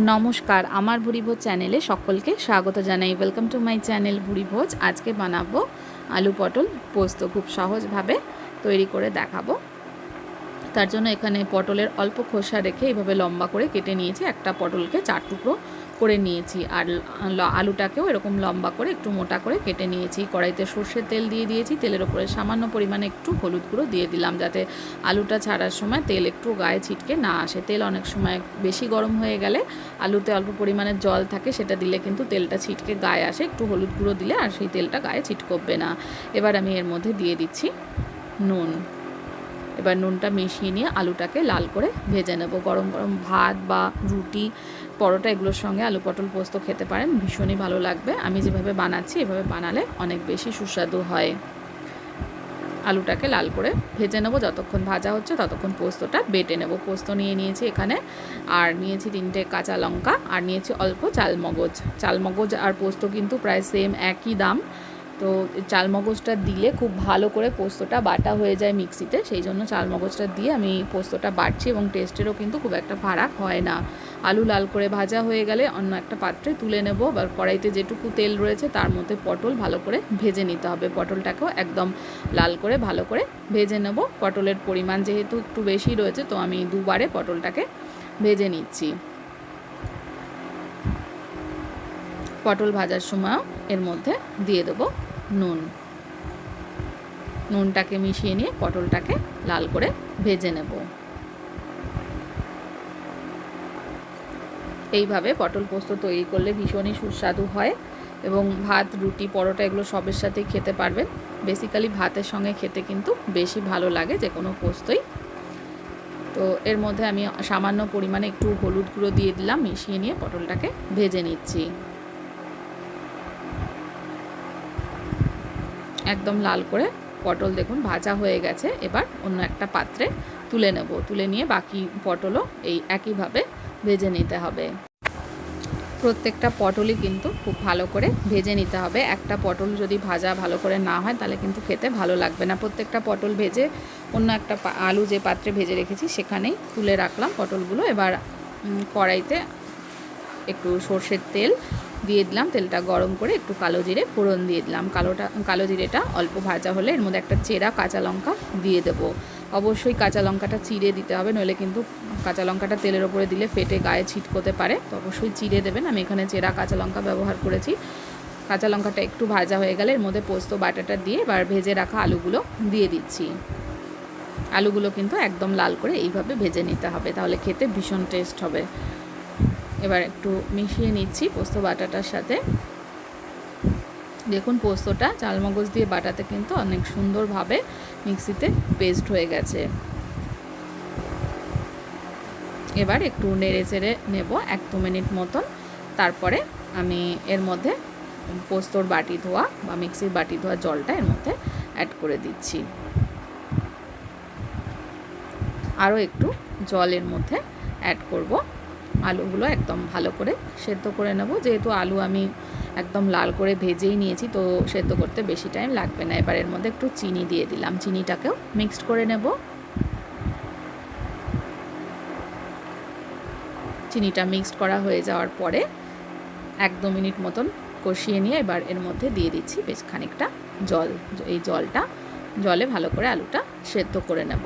নমস্কার, আমার ভুরিভোজ চ্যানেলে সকলকে স্বাগত জানাই। Welcome to my channel Bhurivoj. আজকে বানাবো আলু পটল পোস্ত খুব সহজভাবে তৈরি করে দেখাবো। তার জন্য এখানে পটলের অল্প খোসা রেখে এইভাবে লম্বা করে কেটে নিয়েছি। একটা পটলকে চার টুকরো করে নিয়েছি আর আলুটাকেও এরকম লম্বা করে একটু মোটা করে কেটে নিয়েছি। কড়াইতে সর্ষের তেল দিয়ে দিয়েছি। তেলের ওপরে সামান্য পরিমাণে একটু হলুদ গুঁড়ো দিয়ে দিলাম যাতে আলুটা ছাড়ার সময় তেল একটু গায়ে ছিটকে না আসে। তেল অনেক সময় বেশি গরম হয়ে গেলে আলুতে অল্প পরিমাণে জল থাকে সেটা দিলে কিন্তু তেলটা ছিটকে গায়ে আসে। একটু হলুদ গুঁড়ো দিলে আর সেই তেলটা গায়ে ছিটকবে না। এবার আমি এর মধ্যে দিয়ে দিচ্ছি নুন। এবার নুনটা মিশিয়ে নিয়ে আলুটাকে লাল করে ভেজে নেব। গরম গরম ভাত বা রুটি, পরোটা এগুলোর সঙ্গে আলু পটল পোস্ত খেতে পারেন, ভীষণই ভালো লাগবে। আমি যেভাবে বানাচ্ছি, এভাবে বানালে অনেক বেশি সুস্বাদু হয়। আলুটাকে লাল করে ভেজে নেব। যতক্ষণ ভাজা হচ্ছে ততক্ষণ পোস্তটা বেটে নেব। পোস্ত নিয়ে নিয়েছি এখানে, আর নিয়েছি তিনটে কাঁচা লঙ্কা, আর নিয়েছি অল্প চালমগজ। চালমগজ আর পোস্ত কিন্তু প্রায় সেম একই দাম। তো চালমগজটা দিলে খুব ভালো করে পোস্তটা বাটা হয়ে যায় মিক্সিতে, সেই জন্য চালমগজটা দিয়ে আমি পোস্তটা বাটছি এবং টেস্টেরও কিন্তু খুব একটা ফারাক হয় না। আলু লাল করে ভাজা হয়ে গেলে অন্য একটা পাত্রে তুলে নেব। বা কড়াইতে যেটুকু তেল রয়েছে তার মধ্যে পটল ভালো করে ভেজে নিতে হবে। পটলটাকেও একদম লাল করে ভালো করে ভেজে নেব। পটলের পরিমাণ যেহেতু একটু বেশি রয়েছে, তো আমি দুবারে পটলটাকে ভেজে নিচ্ছি। পটল ভাজার সময়ও এর মধ্যে দিয়ে দেবো নুন। নুনটাকে মিশিয়ে নিয়ে পটলটাকে লাল করে ভেজে নেব। এইভাবে পটল পোস্ত তৈরি করলে ভীষণই সুস্বাদু হয় এবং ভাত, রুটি, পরোটা এগুলো সবের সাথেই খেতে পারবেন। বেসিক্যালি ভাতের সঙ্গে খেতে কিন্তু বেশি ভালো লাগে যে কোনো পোস্তই। তো এর মধ্যে আমি সামান্য পরিমাণে একটু হলুদ গুঁড়ো দিয়ে দিলাম, মিশিয়ে নিয়ে পটলটাকে ভেজে নিচ্ছি। একদম লাল করে পটল দেখুন ভাজা হয়ে গেছে। এবার অন্য একটা পাত্রে তুলে নেব। তুলে নিয়ে বাকি পটলও এই একইভাবে ভেজে নিতে হবে। প্রত্যেকটা পটলই কিন্তু খুব ভালো করে ভেজে নিতে হবে। একটা পটল যদি ভাজা ভালো করে না হয়, তাহলে কিন্তু খেতে ভালো লাগবে না। প্রত্যেকটা পটল ভেজে অন্য একটা আলু যে পাত্রে ভেজে রেখেছি, সেখানেই তুলে রাখলাম পটলগুলো। এবার কড়াইতে একটু সর্ষের তেল দিয়ে দিলাম, তেলটা গরম করে একটু কালো জিরে ফোড়ন দিয়ে দিলাম। কালোটা, কালো জিরেটা অল্প ভাজা হলে এর মধ্যে একটা চেরা কাঁচা লঙ্কা দিয়ে দেবো। অবশ্যই কাঁচা লঙ্কাটা চিড়ে দিতে হবে, নইলে কিন্তু কাঁচা লঙ্কাটা তেলের ওপরে দিলে ফেটে গায়ে ছিটকোতে পারে। তো অবশ্যই চিড়ে দেবেন, আমি এখানে চেরা কাঁচা লঙ্কা ব্যবহার করেছি। কাঁচা লঙ্কাটা একটু ভাজা হয়ে গেলে এর মধ্যে পোস্ত, বাটাটা দিয়ে এবার ভেজে রাখা আলুগুলো দিয়ে দিচ্ছি। আলুগুলো কিন্তু একদম লাল করে এইভাবে ভেজে নিতে হবে, তাহলে খেতে ভীষণ টেস্ট হবে। এবার একটু মিশিয়ে নিচ্ছি পোস্ত বাটাটার সাথে। দেখুন পোস্তটা চালমগজ দিয়ে বাটাতে কিন্তু অনেক সুন্দরভাবে মিক্সিতে পেস্ট হয়ে গেছে। এবার একটু নেড়ে চেড়ে নেব এক দু মিনিট মতন। তারপরে আমি এর মধ্যে পোস্তর বাটি ধোয়া বা মিক্সির বাটি ধোয়া জলটা এর মধ্যে অ্যাড করে দিচ্ছি। আরও একটু জলের মধ্যে অ্যাড করব। আলুগুলো একদম ভালো করে সেদ্ধ করে নেব। যেহেতু আলু আমি একদম লাল করে ভেজেই নিয়েছি, তো সেদ্ধ করতে বেশি টাইম লাগবে না। এবার এর মধ্যে একটু চিনি দিয়ে দিলাম। চিনিটাকেও মিক্সড করে নেব। চিনিটা মিক্সড করা হয়ে যাওয়ার পরে এক দু মিনিট মতন কষিয়ে নিয়ে এবার এর মধ্যে দিয়ে দিচ্ছি বেশ খানিকটা জল। এই জলটা, জলে ভালো করে আলুটা সেদ্ধ করে নেব।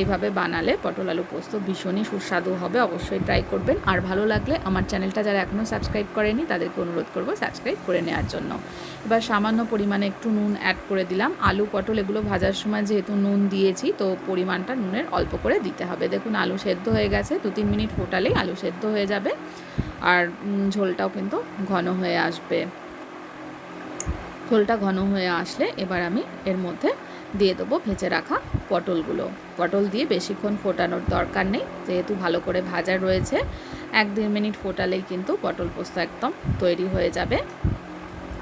এইভাবে বানালে পটল আলু পোস্ত ভীষণই সুস্বাদু হবে, অবশ্যই ট্রাই করবেন। আর ভালো লাগলে আমার চ্যানেলটা যারা এখনও সাবস্ক্রাইব করেনি তাদেরকে অনুরোধ করব সাবস্ক্রাইব করে নেওয়ার জন্য। এবার সামান্য পরিমাণে একটু নুন অ্যাড করে দিলাম। আলু, পটল এগুলো ভাজার সময় যেহেতু নুন দিয়েছি, তো পরিমাণটা নুনের অল্প করে দিতে হবে। দেখুন, আলু সেদ্ধ হয়ে গেছে দু তিন মিনিট ফোটালেই আলু সেদ্ধ হয়ে যাবে। আর ঝোলটাও কিন্তু ঘন হয়ে আসবে। ঝোলটা ঘন হয়ে আসলে এবার আমি এর মধ্যে দিয়ে দেবো ভেজে রাখা পটলগুলো। পটল দিয়ে বেশিক্ষণ ফোটানোর দরকার নেই, যেহেতু ভালো করে ভাজা রয়েছে। এক দেড় মিনিট ফোটালেই কিন্তু পটল পোস্ত একদম তৈরি হয়ে যাবে।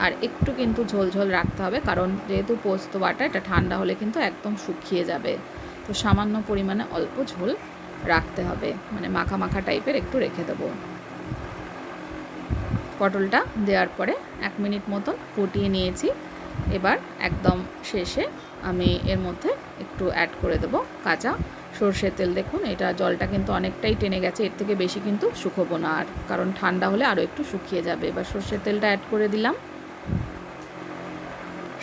আর একটু কিন্তু ঝোল ঝোল রাখতে হবে, কারণ যেহেতু পোস্ত বাটা, এটা ঠান্ডা হলে কিন্তু একদম শুকিয়ে যাবে। তো সামান্য পরিমাণে অল্প ঝোল রাখতে হবে মানে মাখা মাখা টাইপের একটু রেখে দেবো। পটলটা দেওয়ার পরে এক মিনিট মতন ফুটিয়ে নিয়েছি। এবার একদম শেষে আমি এর মধ্যে একটু অ্যাড করে দেবো। কাঁচা সর্ষের তেল দেখুন, এটা জলটা কিন্তু অনেকটাই টেনে গেছে, এর থেকে বেশি কিন্তু শুকোবো না আর, কারণ ঠান্ডা হলে আরও একটু শুকিয়ে যাবে। এবার সর্ষের তেলটা অ্যাড করে দিলাম।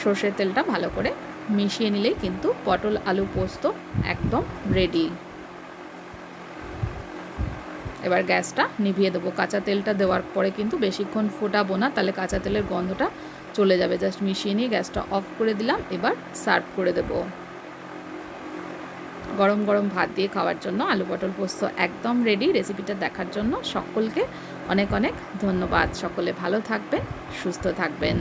সর্ষের তেলটা ভালো করে মিশিয়ে নিলেই কিন্তু পটল আলু পোস্ত একদম রেডি এবার গ্যাসটা নিভিয়ে দেবো। কাঁচা তেলটা দেওয়ার পরে কিন্তু বেশিক্ষণ ফোটাবো না, তাহলে কাঁচা তেলের গন্ধটা চলে যাবে। জাস্ট মিশিয়ে নিয়ে গ্যাসটা অফ করে দিলাম, এবার সার্ভ করে দেবো। গরম গরম ভাত দিয়ে খাওয়ার জন্য আলু পটল পোস্ত একদম রেডি রেসিপিটা দেখার জন্য সকলকে অনেক অনেক ধন্যবাদ। সকলে ভালো থাকবেন, সুস্থ থাকবেন।